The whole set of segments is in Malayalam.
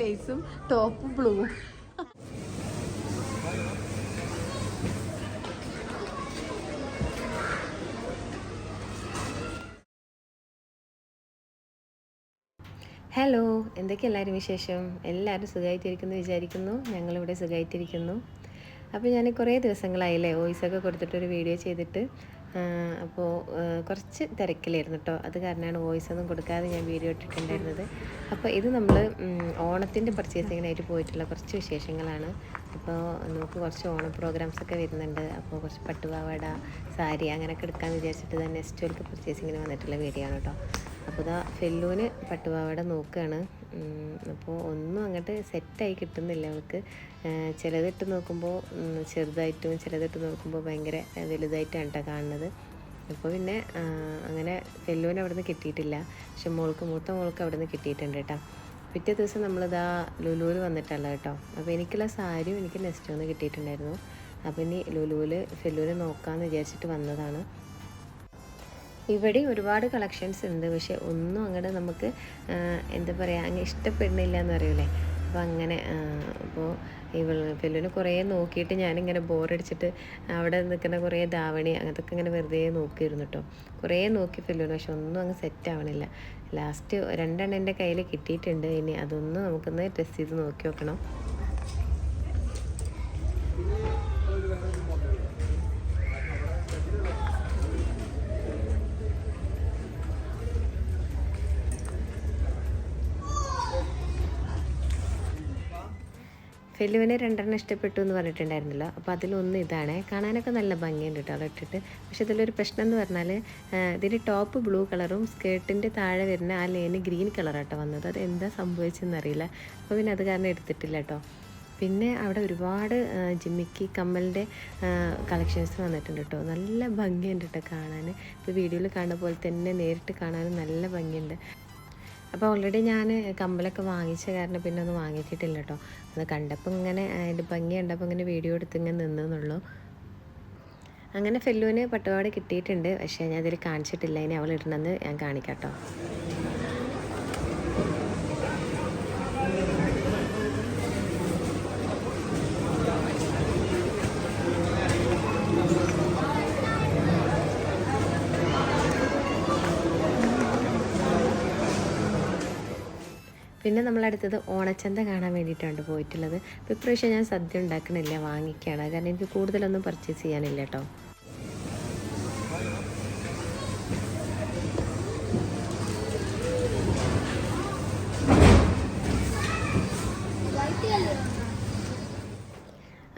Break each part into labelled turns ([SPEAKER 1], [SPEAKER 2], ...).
[SPEAKER 1] ലേസും ടോപ്പ് ബ്ലൂ ഹലോ എന്തൊക്കെ എല്ലാവരും വിശേഷം? എല്ലാവരും സുഖമായിട്ടിരിക്കുന്നു വിചാരിക്കുന്നു. ഞങ്ങളിവിടെ സുഖമായിട്ടിരിക്കുന്നു അപ്പോൾ ഞാൻ കുറേ ദിവസങ്ങളായില്ലേ വോയിസൊക്കെ കൊടുത്തിട്ടൊരു വീഡിയോ ചെയ്തിട്ട്. അപ്പോൾ കുറച്ച് തിരക്കിലായിരുന്നു കേട്ടോ അത് കാരണമാണ് വോയിസ് ഒന്നും കൊടുക്കാതെ ഞാൻ വീഡിയോ ഇട്ടിട്ടുണ്ടായിരുന്നത്. അപ്പോൾ ഇത് നമ്മൾ ഓണത്തിന്റെ പർച്ചേസിങ്ങിനായിട്ട് പോയിട്ടുള്ള കുറച്ച് വിശേഷങ്ങളാണ്. അപ്പോൾ നമുക്ക് കുറച്ച് ഓണ പ്രോഗ്രാംസ് ഒക്കെ വരുന്നുണ്ട്. അപ്പോൾ കുറച്ച് പട്ടുപാവാട സാരി അങ്ങനെയൊക്കെ എടുക്കാമെന്ന് വിചാരിച്ചിട്ട് തന്നെ നെക്സ്റ്റ് പർച്ചേസിങ്ങിന് വന്നിട്ടുള്ള വീഡിയോ ആണ് കേട്ടോ അപ്പോൾ ഇതാ ഫെല്ലൂന് പട്ടുപാവാട നോക്കുകയാണ്. അപ്പോൾ ഒന്നും അങ്ങോട്ട് സെറ്റായി കിട്ടുന്നില്ല അവൾക്ക്. ചിലതിട്ട് നോക്കുമ്പോൾ ചെറുതായിട്ടും ചിലതിട്ട് നോക്കുമ്പോൾ ഭയങ്കര വലുതായിട്ടാണ് കേട്ടോ കാണുന്നത്. അപ്പോൾ പിന്നെ അങ്ങനെ ഫെല്ലൂന് അവിടെ നിന്ന് കിട്ടിയിട്ടില്ല. പക്ഷെ മോൾക്ക് മൂത്ത മോൾക്ക് അവിടെ നിന്ന് കിട്ടിയിട്ടുണ്ട് കേട്ടോ. പിറ്റേ ദിവസം നമ്മളിതാ ലുലുവിൽ വന്നിട്ടല്ല കേട്ടോ. അപ്പോൾ എനിക്കുള്ള സാരിയും എനിക്ക് നെക്സ്റ്റ് ഒന്ന് കിട്ടിയിട്ടുണ്ടായിരുന്നു. അപ്പോൾ ഇനി ലുലുവിൽ ഫെല്ലൂന് നോക്കാമെന്ന് വിചാരിച്ചിട്ട് വന്നതാണ്. ഇവിടെ ഒരുപാട് കളക്ഷൻസ് ഉണ്ട്. പക്ഷേ ഒന്നും അങ്ങോട്ട് നമുക്ക് എന്താ പറയുക അങ്ങ് ഇഷ്ടപ്പെടുന്നില്ല എന്ന് പറയൂലേ? അപ്പോൾ അങ്ങനെ അപ്പോൾ ഇവൾ പെല്ലുവിനെ കുറേ നോക്കിയിട്ട് ഞാനിങ്ങനെ ബോറടിച്ചിട്ട് അവിടെ നിൽക്കുന്ന കുറേ ധാവണി അങ്ങനത്തെ ഇങ്ങനെ വെറുതെ നോക്കിയിരുന്നു കേട്ടോ. കുറേ നോക്കി പെല്ലുവിന് പക്ഷെ ഒന്നും അങ്ങ് സെറ്റ് ആവണില്ല. ലാസ്റ്റ് രണ്ടെണ്ണം എന്റെ കയ്യിൽ കിട്ടിയിട്ടുണ്ട്. ഇനി അതൊന്ന് നമുക്കൊന്ന് ടെസ്റ്റ് ചെയ്ത് നോക്കി നോക്കണം. ഫെലുവിനെ രണ്ടെണ്ണം ഇഷ്ടപ്പെട്ടു എന്ന് പറഞ്ഞിട്ടുണ്ടായിരുന്നല്ലോ. അപ്പോൾ അതിലൊന്ന് ഇതാണ്. കാണാനൊക്കെ നല്ല ഭംഗിയുണ്ട് കേട്ടോ അവിടെ ഇട്ടിട്ട്. പക്ഷെ ഇതിലൊരു പ്രശ്നം എന്ന് പറഞ്ഞാൽ ഇതിന്റെ ടോപ്പ് ബ്ലൂ കളറും സ്കേർട്ടിന്റെ താഴെ വരുന്ന ആ ലേന് ഗ്രീൻ കളറാട്ടോ വന്നത്. അത് എന്താ സംഭവിച്ചെന്നറിയില്ല അപ്പോൾ പിന്നെ അത് കാരണം എടുത്തിട്ടില്ല കേട്ടോ. പിന്നെ അവിടെ ഒരുപാട് ജിമ്മിക്ക് കമ്മലിന്റെ കളക്ഷൻസ് വന്നിട്ടുണ്ട് കേട്ടോ. നല്ല ഭംഗിയുണ്ട് കേട്ടോ കാണാൻ ഇപ്പോൾ വീഡിയോയിൽ കാണുന്ന പോലെ തന്നെ നേരിട്ട് കാണാനും നല്ല ഭംഗിയുണ്ട്. അപ്പോൾ ഓൾറെഡി ഞാൻ കമ്പലൊക്കെ വാങ്ങിച്ച കാരണം പിന്നെ ഒന്നും വാങ്ങിച്ചിട്ടില്ല കേട്ടോ അത് കണ്ടപ്പോൾ ഇങ്ങനെ അതിന്റെ ഭംഗി കണ്ടപ്പോൾ ഇങ്ങനെ വീഡിയോ എടുത്ത് ഇങ്ങനെ നിന്നെന്നുള്ളൂ. അങ്ങനെ ഫെല്ലുവിന് പട്ടുപാട് കിട്ടിയിട്ടുണ്ട് പക്ഷേ ഞാൻ അതിൽ കാണിച്ചിട്ടില്ല. ഇനി അവൾ ഇടണമെന്ന് ഞാൻ കാണിക്കാം കേട്ടോ പിന്നെ നമ്മളടുത്തത് ഓണച്ചന്ത കാണാൻ വേണ്ടിയിട്ടാണ് പോയിട്ടുള്ളത്. ഇപ്പോൾ ഇപ്രാവശ്യം ഞാൻ സദ്യ ഉണ്ടാക്കണില്ല വാങ്ങിക്കുകയാണ് കാരണം എനിക്ക് കൂടുതലൊന്നും പർച്ചേസ് ചെയ്യാനില്ല കേട്ടോ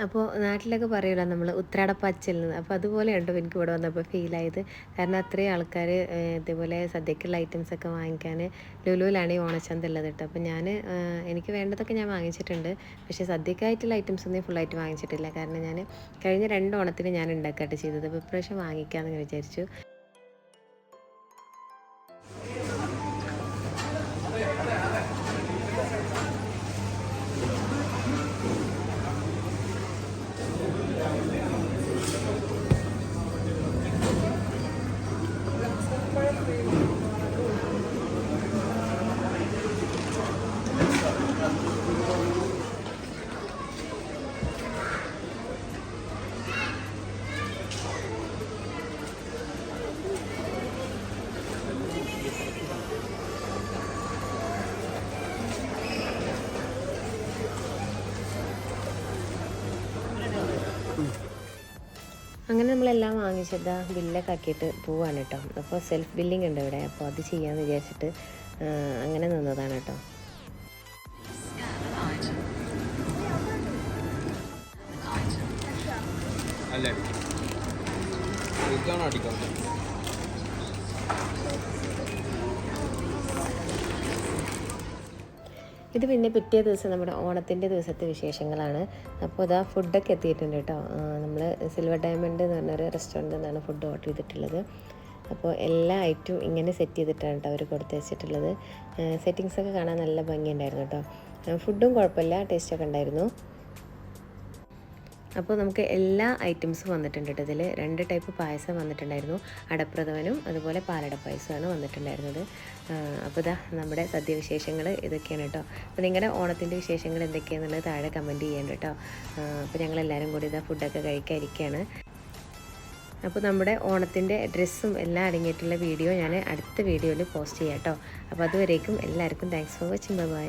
[SPEAKER 1] അപ്പോൾ നാട്ടിലൊക്കെ പറയുമല്ലോ നമ്മൾ ഉത്രാട നിന്ന് അപ്പോൾ അതുപോലെ ഉണ്ടോ എനിക്ക് ഇവിടെ വന്നപ്പോൾ ഫീലായത്. കാരണം അത്രയും ആൾക്കാർ ഇതേപോലെ സദ്യക്കുള്ള ഐറ്റംസ് ഒക്കെ വാങ്ങിക്കാൻ ലുലുവിലാണ് ഈ ഓണച്ചന്ത ഉള്ളത് കേട്ടോ. അപ്പോൾ ഞാൻ എനിക്ക് വേണ്ടതൊക്കെ ഞാൻ വാങ്ങിച്ചിട്ടുണ്ട്. പക്ഷേ സദ്യക്കായിട്ടുള്ള ഐറ്റംസ് ഒന്നും ഫുള്ളായിട്ട് വാങ്ങിച്ചിട്ടില്ല. കാരണം ഞാൻ കഴിഞ്ഞ രണ്ട് ഓണത്തിന് ഞാൻ ഉണ്ടാക്കാട്ട് ചെയ്തത്. അപ്പോൾ ഇപ്രാവശ്യം വാങ്ങിക്കാമെന്ന് വിചാരിച്ചു. അങ്ങനെ നമ്മളെല്ലാം വാങ്ങിച്ചതാ ബില്ലൊക്കെ ആക്കിയിട്ട് പോവാണ് കേട്ടോ. അപ്പോൾ സെൽഫ് ബില്ലിംഗ് ഉണ്ട് ഇവിടെ. അപ്പോൾ അത് ചെയ്യാമെന്ന് വിചാരിച്ചിട്ട് അങ്ങനെ നിന്നതാണ് കേട്ടോ.
[SPEAKER 2] അല്ലേ
[SPEAKER 1] ഇത് പിന്നെ പിറ്റേ ദിവസം നമ്മുടെ ഓണത്തിന്റെ ദിവസത്തെ വിശേഷങ്ങളാണ്. അപ്പോൾ ഇതാ ഫുഡൊക്കെ എത്തിയിട്ടുണ്ട് കേട്ടോ. നമ്മൾ സിൽവർ ഡയമണ്ട് എന്ന് പറഞ്ഞൊരു റെസ്റ്റോറന്റിൽ നിന്നാണ് ഫുഡ് ഓർഡർ ചെയ്തിട്ടുള്ളത്. അപ്പോൾ എല്ലാ ഐറ്റവും ഇങ്ങനെ സെറ്റ് ചെയ്തിട്ടാണ് കേട്ടോ അവർ കൊടുത്ത് വെച്ചിട്ടുള്ളത്. സെറ്റിങ്സൊക്കെ കാണാൻ നല്ല ഭംഗിയുണ്ടായിരുന്നു കേട്ടോ. ഫുഡും കുഴപ്പമില്ല ടേസ്റ്റൊക്കെ ഉണ്ടായിരുന്നു. അപ്പോൾ നമുക്ക് എല്ലാ ഐറ്റംസും വന്നിട്ടുണ്ട് കേട്ടോ. ഇതിൽ രണ്ട് ടൈപ്പ് പായസം വന്നിട്ടുണ്ടായിരുന്നു. അടപ്രഥമനും അതുപോലെ പാലട പായസമാണ് വന്നിട്ടുണ്ടായിരുന്നത്. അപ്പോൾ ഇതാ നമ്മുടെ സദ്യ വിശേഷങ്ങൾ ഇതൊക്കെയാണ് കേട്ടോ. അപ്പോൾ നിങ്ങളുടെ ഓണത്തിന്റെ വിശേഷങ്ങൾ എന്തൊക്കെയാണെന്നുള്ളത് താഴെ കമന്റ് ചെയ്യേണ്ട കേട്ടോ. അപ്പോൾ ഞങ്ങളെല്ലാവരും കൂടി ഇതാ ഫുഡൊക്കെ കഴിക്കാതിരിക്കുകയാണ് അപ്പോൾ നമ്മുടെ ഓണത്തിന്റെ ഡ്രസ്സും എല്ലാം അടങ്ങിയിട്ടുള്ള വീഡിയോ ഞാൻ അടുത്ത വീഡിയോയിൽ പോസ്റ്റ് ചെയ്യാം കേട്ടോ. അപ്പോൾ അതുവരേക്കും എല്ലാവർക്കും thanks for watching bye bye